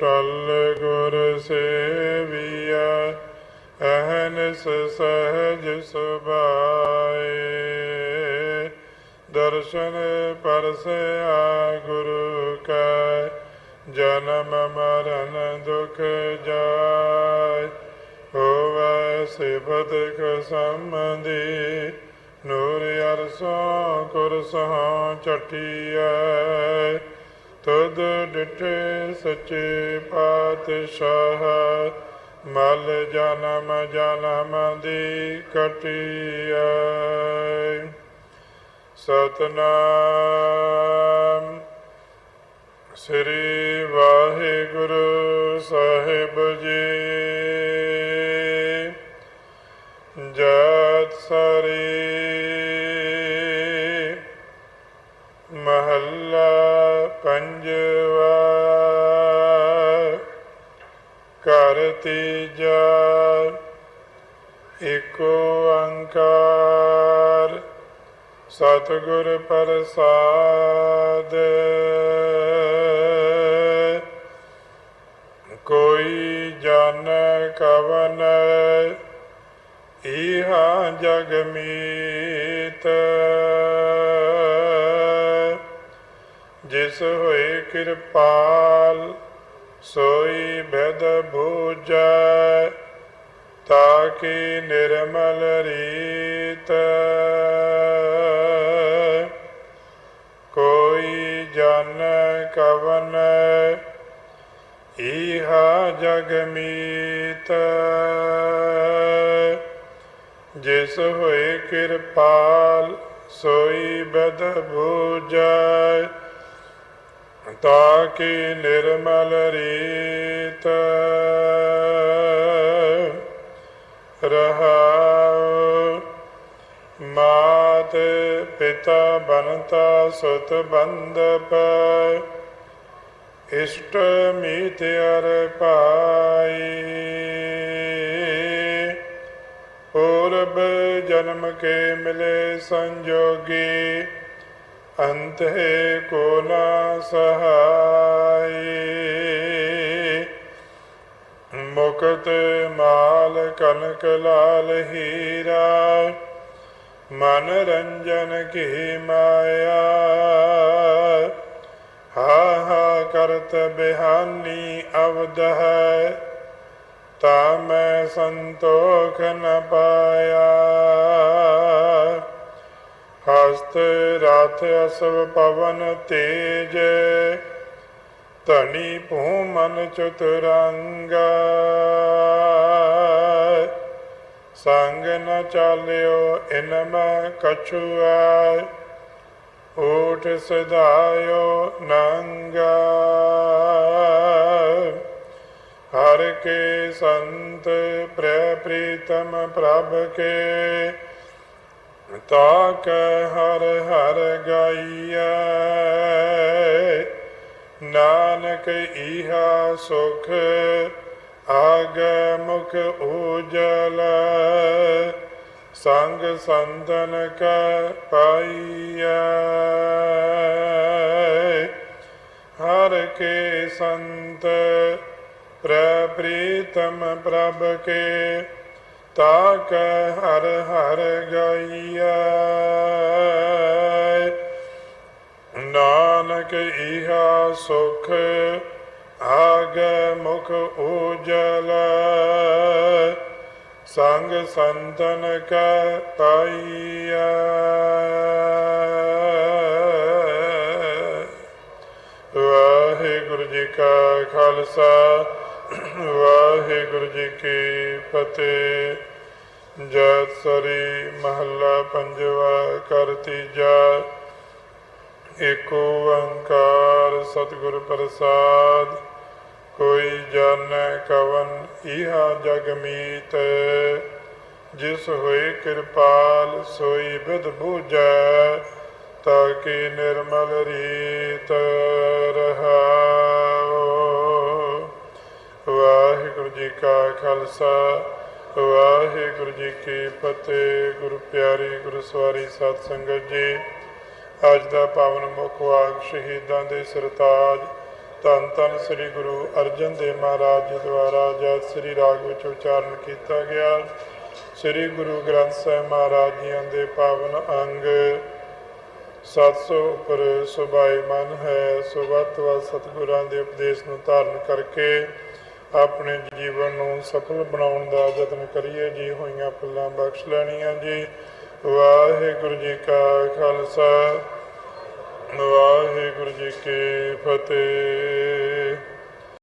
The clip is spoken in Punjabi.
ਟਲ ਗੁਰ ਸੇਵੀਆ, ਅਹਨਿਸ ਸਹਜ ਸੁਭਾਏ। ਦਰਸ਼ਨ ਪਰਸਿਆ ਗੁਰੂ ਕੈ, ਜਨਮ ਮਰਨ ਦੁਖ ਜਾਏ। ਹੋਵੈ ਸਿਫਤ ਕੋ ਨੂਰ ਅਰਸੋਂ ਕੁਰਸੋਂ ਚਟਿਐ। ਤੁਧ ਡਿਠੇ ਸੱਚੇ ਪਾਤਸ਼ਾਹ ਮਲ ਜਨਮ ਜਨਮ ਦੀ ਕਟਿਐ ਸਤਨਾਮ ਸ੍ਰੀ ਵਾਹਿਗੁਰੂ ਸਾਹਿਬ ਜੀ। ਘਰ ਤੀਜਾ ਏਕੋ ਓੰਕਾਰ ਸਤਿਗੁਰ ਪ੍ਰਸਾਦ। ਕੋਈ ਜਨ ਕਵਨ, ਇਹਾ ਜਗ ਮੀਤ। ਜਿਸ ਹੋਏ ਕਿਰਪਾਲ ਸੋਈ ਭੇਦ ਬੂਝੈ, ਤਾਕੀ ਨਿਰਮਲ ਰੀਤ। ਕੋਈ ਜਨ ਕਵਨ ਇਹਾ ਜਗ ਮੀਤ। ਜਿਸ ਹੋਏ ਕਿਰਪਾਲ, ਸੋਈ ਬਦ ਬੂਝੈ ਤਾਕੀ ਨਿਰਮਲ ਰੀਤ ਰਹਾਉ। ਮਾਤ ਪਿਤਾ ਬਨਤਾ ਸੁਤ ਬੰਦਪ ਇਸ਼ਟ ਮੀਤ ਪਾਈ। ਪੂਰਬ ਜਨਮ ਕੇ ਮਿਲੇ ਸੰਜੋਗੀ। ਅੰਤ ਕੋ ਨਾ ਸਹਾਈ। ਮੁਕਤ ਮਾਲ ਕਨਕ ਲਾਲ ਹੀਰਾ, ਮਨ ਰੰਜਨ ਕੀ ਮਾਇਆ। ਹਾ ਹਾ ਕਰਤ ਬਿਹਾਨੀ ਅਵਧ ਹੈ, ਤਾ ਮੈਂ ਸੰਤੋਖ ਨ ਪਾਇਆ। ਹਸਤ ਰਾਤ ਅਸਵ ਪਵਨ ਤੇਜ, ਧਨੀ ਭੂਮਨ ਚਤੁਰੰਗਾ। ਸੰਗ ਨ ਚਾਲਿਓ ਇਨਮ ਮੈਂ ਕਛੁਆ ਊਠ ਸਦਾਇਓ ਨੰਗਾ। ਹਰ ਕੇ ਸੰਤ ਪ੍ਰੇ ਪ੍ਰੀਤਮ ਪ੍ਰਭ ਕੇ ਤਾਕ ਹਰ ਹਰ ਗਾਈਐ, ਨਾਨਕ ਈਹਾ ਸੁਖ, ਆਗ ਮੁਖ ਉਜਲ ਸੰਗ ਸੰਤਨ ਕੈ ਪਾਈਐ। ਹਰ ਕੇ ਸੰਤ ਪ੍ਰ ਪ੍ਰੀਤਮ ਪ੍ਰਭ ਕੇ ਤਾਕ ਹਰ ਹਰ ਗਾਈਐ। ਨਾਨਕ ਇਹਾ ਸੁਖ ਆਗ ਮੁਖ ਉਜਲ। ਸੰਗ ਸੰਤਨ ਕੈ ਪਾਈਐ ਵਾਹਿਗੁਰੂ ਜੀ ਕਾ ਖਾਲਸਾ। ਵਾਹਿਗੁਰੂ ਜੀ ਕੀ ਫਤਿਹ। ਜਤ ਸਰੀ ਮਹੱਲਾ ਪੰਜਵਾ ਕਰ ਤੀਜਾ। ਏਕੋ ਓੰਕਾਰ ਸਤਿਗੁਰ ਪ੍ਰਸਾਦ। ਕੋਈ ਜਨ ਕਵਨ ਇਹਾ ਜਗ ਮੀਤ। ਜਿਸ ਹੋਏ ਕਿਰਪਾਲ, ਸੋਈ ਬਿਦ ਬੂਝੈ ਤਾਕੀ ਨਿਰਮਲ ਰੀਤ ਰਹਾਉ ਕਾ ਖਾਲਸਾ, ਵਾਹਿਗੁਰੂ ਜੀ ਕੀ ਫਤਿਹ। ਗੁਰੂ ਪਿਆਰੀ, ਗੁਰੂ ਸਵਾਰੀ ਸਤ ਸੰਗਤ ਜੀ, ਅੱਜ ਦਾ ਪਾਵਨ ਮੁਖ ਵਾਕ ਸ਼ਹੀਦਾਂ ਦੇ ਸਰਤਾਜ। ਧੰਨ ਧੰਨ ਸ੍ਰੀ ਗੁਰੂ ਅਰਜਨ ਦੇਵ ਮਹਾਰਾਜ ਜੀ ਦੁਆਰਾ ਜਦ ਸ੍ਰੀ ਰਾਗ ਵਿੱਚ ਉਚਾਰਨ ਕੀਤਾ ਗਿਆ, ਸ੍ਰੀ ਗੁਰੂ ਗ੍ਰੰਥ ਸਾਹਿਬ ਮਹਾਰਾਜ ਜੀਆਂ ਦੇ ਪਾਵਨ ਅੰਗ। 700 ਉੱਪਰ ਸੁਭਾਈ ਮਨ ਹੈ ਸੋ ਵੱਧ ਤੋਂ ਵੱਧ ਸਤਿਗੁਰਾਂ ਦੇ ਉਪਦੇਸ਼ ਨੂੰ ਧਾਰਨ ਕਰਕੇ ਆਪਣੇ ਜੀਵਨ ਨੂੰ ਸਫਲ ਬਣਾਉਣ ਦਾ ਯਤਨ ਕਰੀਏ, ਜੀ ਹੋਈਆਂ ਭੁੱਲਾਂ ਬਖਸ਼ ਲੈਣੀਆਂ ਜੀ। ਵਾਹਿਗੁਰੂ ਜੀ ਕਾ ਖਾਲਸਾ, ਵਾਹਿਗੁਰੂ ਜੀ ਕੀ ਫਤਿਹ।